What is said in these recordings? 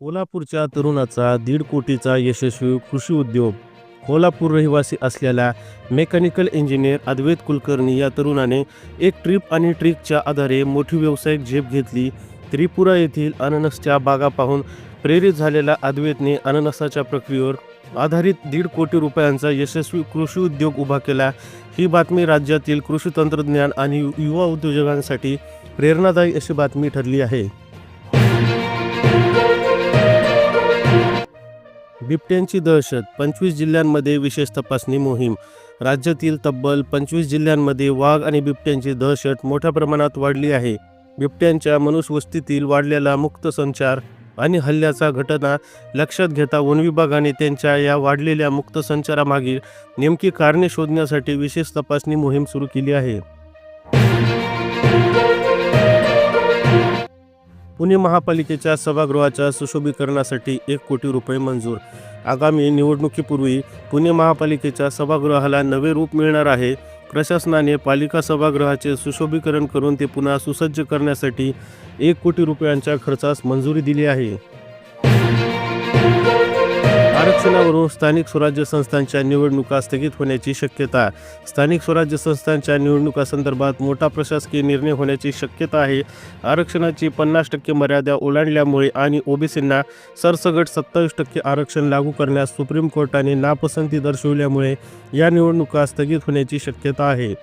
कोल्हापूरच्या तरुणाचा दीड कोटीचा यशस्वी कृषी उद्योग. कोल्हापूर रहिवासी असलेला मेकॅनिकल इंजिनियर अद्वैत कुलकर्णी या तरुणाने एक ट्रिप आणि ट्रिकच्या आधारे मोठी व्यावसायिक झेप घेतली. त्रिपुरा येथील अननसच्या बागा पाहून प्रेरित झालेल्या अद्वैतने अननसाच्या प्रक्रियेवर आधारित दीड कोटी रुपयांचा यशस्वी कृषी उद्योग उभा केला. ही बातमी राज्यातील कृषी तंत्रज्ञान आणि युवा उद्योजकांसाठी प्रेरणादायी अशी बातमी ठरली आहे. बिबट्यांची दहशत पंचवीस जिल्ह्यांमध्ये विशेष तपासणी मोहीम. राज्यातील तब्बल पंचवीस जिल्ह्यांमध्ये वाघ आणि बिबट्यांची दहशत मोठ्या प्रमाणात वाढली आहे. बिबट्यांच्या मनुष्यवस्तीतील वाढलेला मुक्त संचार आणि हल्ल्याचा घटना लक्षात घेता वन विभागाने त्यांच्या या वाढलेल्या मुक्त संचारामागील नेमकी कारणे शोधण्यासाठी विशेष तपासणी मोहीम सुरू केली आहे. पुणे महापालिकेच्या सभागृहाच्या सुशोभीकरणासाठी एक कोटी रुपये मंजूर. आगामी निवडणुकीपूर्वी पुणे महापालिकेच्या सभागृहाला नवे रूप मिळणार आहे. प्रशासनाने पालिका सभागृहाचे सुशोभीकरण करून ते पुन्हा सुसज्ज करण्यासाठी एक कोटी रुपयांच्या खर्चास मंजुरी दिली आहे. आरक्षणावरून स्थानिक स्वराज्य संस्थांच्या निवडणुका स्थगित होण्याची शक्यता. स्थानिक स्वराज्य संस्थांच्या निवडणुकासंदर्भात मोठा प्रशासकीय निर्णय होण्याची शक्यता आहे. आरक्षणाची पन्नास टक्के मर्यादा ओलांडल्यामुळे आणि ओबीसींना सरसगट सत्तावीस टक्के आरक्षण लागू करण्यास सुप्रीम कोर्टाने नापसंती दर्शवल्यामुळे या निवडणुका स्थगित होण्याची शक्यता आहे.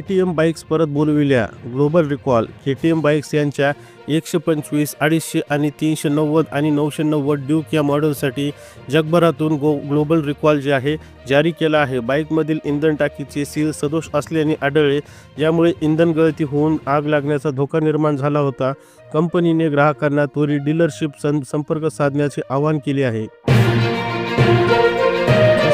के टी एम बाईक्स परत बोलविल्या. Global recall K T M bikes यांच्या एकशे पंचवीस अडीचशे आणि तीनशे नव्वद आणि नऊशे नव्वद ड्यूक या मॉडेलसाठी जगभरातून गो ग्लोबल रिकॉल जे आहे जारी केला आहे. बाईकमधील इंधन टाकीचे सील सदोष असल्याने आढळले. यामुळे इंधन गळती होऊन आग लागण्याचा धोका निर्माण झाला होता. कंपनीने ग्राहकांना त्वरित डीलरशिप सं संपर्क साधण्याचे आवाहन केले आहे.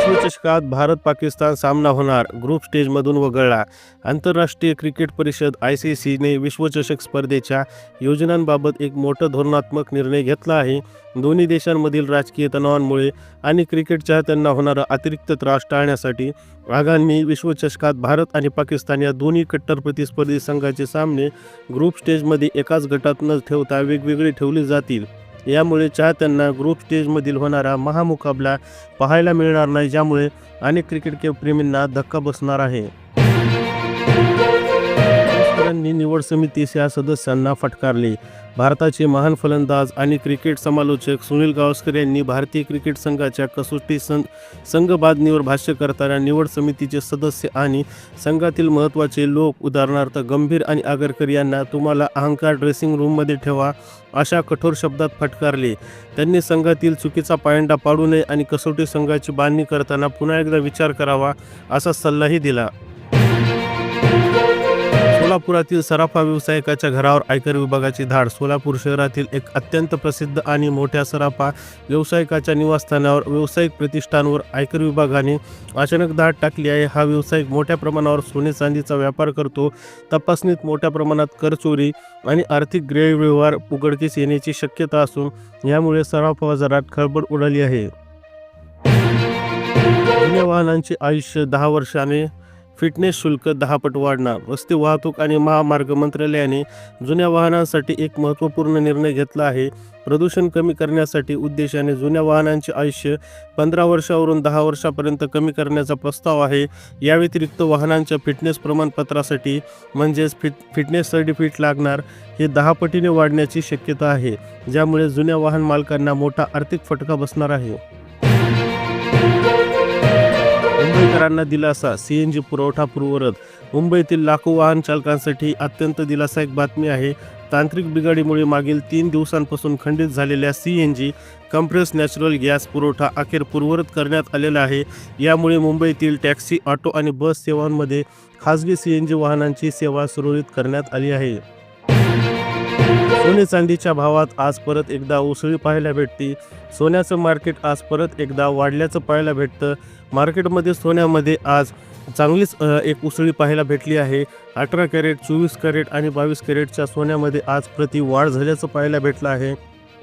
विश्वचषकात भारत पाकिस्तान सामना होणार. ग्रुप स्टेजमधून वगळला. आंतरराष्ट्रीय क्रिकेट परिषद आय सी सीने विश्वचषक स्पर्धेच्या योजनांबाबत एक मोठा धोरणात्मक निर्णय घेतला आहे. दोन्ही देशांमधील राजकीय तणावांमुळे आणि क्रिकेट चाहत्यांना होणारा अतिरिक्त त्रास टाळण्यासाठी आगामी विश्वचषकात भारत आणि पाकिस्तान या दोन्ही कट्टर प्रतिस्पर्धी संघाचे सामने ग्रुप स्टेजमध्ये एकाच गटात न ठेवता वेगवेगळे ठेवले जातील. यामुळे चाहत्यांना ग्रुप स्टेजमधील होणारा महामुकाबला पाहायला मिळणार नाही ज्यामुळे अनेक क्रिकेट प्रेमींना धक्का बसणार आहे. पुरस्कारांनी निवड समितीस या सदस्यांना फटकारले. भारताचे महान फलंदाज आणि क्रिकेट समालोचक सुनील गावस्कर यांनी भारतीय क्रिकेट संघाच्या कसोटी सं संघबादनीवर भाष्य करताना निवड समितीचे सदस्य आणि संघातील महत्त्वाचे लोक उदाहरणार्थ गंभीर आणि आगरकर यांना तुम्हाला अहंकार ड्रेसिंग रूममध्ये ठेवा अशा कठोर शब्दात फटकारले. त्यांनी संघातील चुकीचा पायंडा पाडू नये आणि कसोटी संघाची बांधणी करताना पुन्हा एकदा विचार करावा असा सल्लाही दिला. सोलापुरातील सराफा व्यावसायिकाच्या घरावर आयकर विभागाची धाड. सोलापूर शहरातील एक अत्यंत प्रसिद्ध आणि मोठ्या सराफा व्यावसायिकाच्या निवासस्थानावर व्यावसायिक प्रतिष्ठानवर आयकर विभागाने अचानक धाड टाकली आहे. हा व्यावसायिक मोठ्या प्रमाणावर सोने चांदीचा व्यापार करतो. तपासणीत मोठ्या प्रमाणात करचोरी आणि आर्थिक गैरव्यवहार उघडकीस येण्याची शक्यता असून यामुळे सराफा बाजारात खळबळ उडाली आहे. जुन्या वाहनांचे आयुष्य दहा वर्षाने फिटनेस शुल्क दहा पट वाढणार. रस्ते वाहतूक आणि महामार्ग मंत्रालयाने जुन्या वाहनांसाठी एक महत्त्वपूर्ण निर्णय घेतला आहे. प्रदूषण कमी करण्यासाठी उद्देशाने जुन्या वाहनांचे आयुष्य पंधरा वर्षावरून दहा वर्षापर्यंत कमी करण्याचा प्रस्ताव आहे. या व्यतिरिक्त वाहनांच्या फिटनेस प्रमाणपत्रासाठी म्हणजेच फिट फिटनेस सर्टिफिकेट लागणार हे दहा पटीने वाढण्याची शक्यता आहे. ज्यामुळे जुन्या वाहन मालकांना मोठा आर्थिक फटका बसणार आहे. शेतकऱ्यांना दिलासा. सी एन जी पुरवठा पूर्वरत मुंबईतील लाखो वाहन चालकांसाठी अत्यंत दिलासायक बातमी आहे. तांत्रिक बिघाडीमुळे मागील तीन दिवसांपासून खंडित झालेल्या C N G compress natural gas पुरवठा अखेर पूर्वरत करण्यात आलेला आहे. यामुळे मुंबईतील टॅक्सी ऑटो आणि बस सेवांमध्ये खासगी सी एन जी वाहनांची सेवा सुरळीत करण्यात आली आहे. सोने चांदीच्या भावात आज परत एकदा उसळी पाहायला भेटते. सोन्याचं मार्केट आज परत एकदा वाढल्याचं पाहायला भेटतं. मार्केटमध्ये सोन्यामध्ये आज चांगलीच एक उसळी पाहायला भेटली आहे. अठरा कॅरेट चोवीस कॅरेट आणि बावीस कॅरेटच्या सोन्यामध्ये आज प्रति वाढ झाल्याचं पाहायला भेटलं आहे.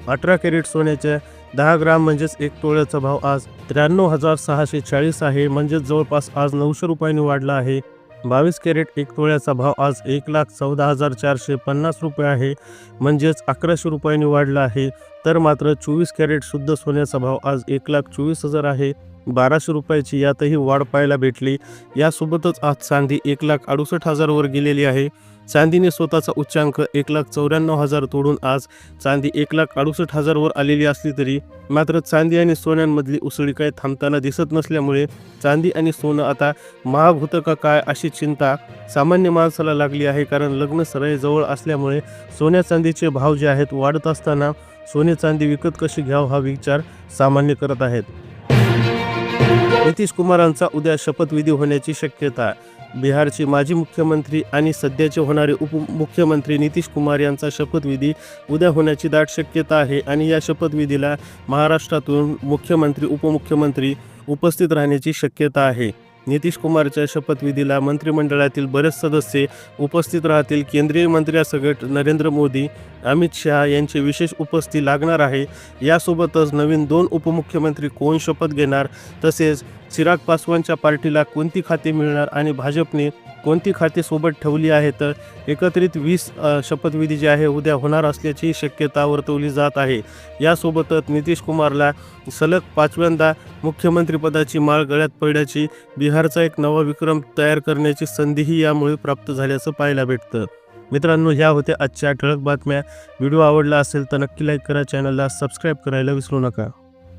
अठरा कॅरेट सोन्याच्या दहा ग्राम म्हणजेच एक तोळ्याचा भाव आज त्र्याण्णव हजार सहाशे चाळीस आहे. म्हणजेच जवळपास आज नऊशे रुपयांनी वाढला आहे. बावीस कॅरेट एक तोळ्याचा भाव आज एक लाख चौदा हजार चारशे पन्नास रुपये आहे. म्हणजेच अकराशे रुपयांनी वाढला आहे. तर मात्र चोवीस कॅरेट शुद्ध सोन्याचा भाव आज एक लाख चोवीस हजार आहे. बाराशे रुपयाची यातही वाढ पाहायला भेटली. यासोबतच आज चांदी एक लाख अडुसष्ट हजारवर गेलेली आहे. चांदीने स्वतःचा उच्चांक एक लाख चौऱ्याण्णव हजार तोडून आज चांदी एक लाख अडुसष्ट हजारवर आलेली असली तरी मात्र चांदी आणि सोन्यांमधली उसळी काही थांबताना दिसत नसल्यामुळे चांदी आणि सोनं आता महाग होतं का काय अशी चिंता सामान्य माणसाला लागली आहे. कारण लग्न सराई जवळ असल्यामुळे सोन्या चांदीचे भाव जे आहेत वाढत असताना सोने चांदी विकत कशी घ्यावं हा विचार सामान्य करत आहेत. नितीश कुमारांचा उद्या शपथविधी होण्याची शक्यता. बिहारचे माजी मुख्यमंत्री आणि सध्याचे होणारे उपमुख्यमंत्री नितीश कुमार यांचा शपथविधी उद्या होण्याची दाट शक्यता आहे आणि या शपथविधीला महाराष्ट्रातून मुख्यमंत्री उपमुख्यमंत्री उपस्थित राहण्याची शक्यता आहे. नितीश कुमारच्या शपथविधीला मंत्रिमंडळातील बरेच सदस्य उपस्थित राहतील. केंद्रीय मंत्र्यासकट नरेंद्र मोदी अमित शहा यांची विशेष उपस्थिती लागणार आहे. यासोबतच नवीन दोन उपमुख्यमंत्री कोण शपथ घेणार? तसेच चिराग पासवानच्या पार्टीला कोणती खाते मिळणार आणि भाजपने कोणती खाते सोबत ठेवली आहे तर एकत्रित वीस शपथविधी जी आहे उद्या होणार असल्याची शक्यता वर्तवली जात आहे. यासोबतच नितीश कुमारला सलग पाचव्यांदा मुख्यमंत्रीपदाची माळ गळ्यात पडण्याची बिहारचा एक नवा विक्रम तयार करण्याची संधीही यामुळे प्राप्त झाल्याचं पाहायला भेटतं. मित्रांनो ह्या होत्या आजच्या ठळक बातम्या. व्हिडिओ आवडला असेल तर नक्की लाईक करा चॅनलला सबस्क्राईब करायला विसरू नका.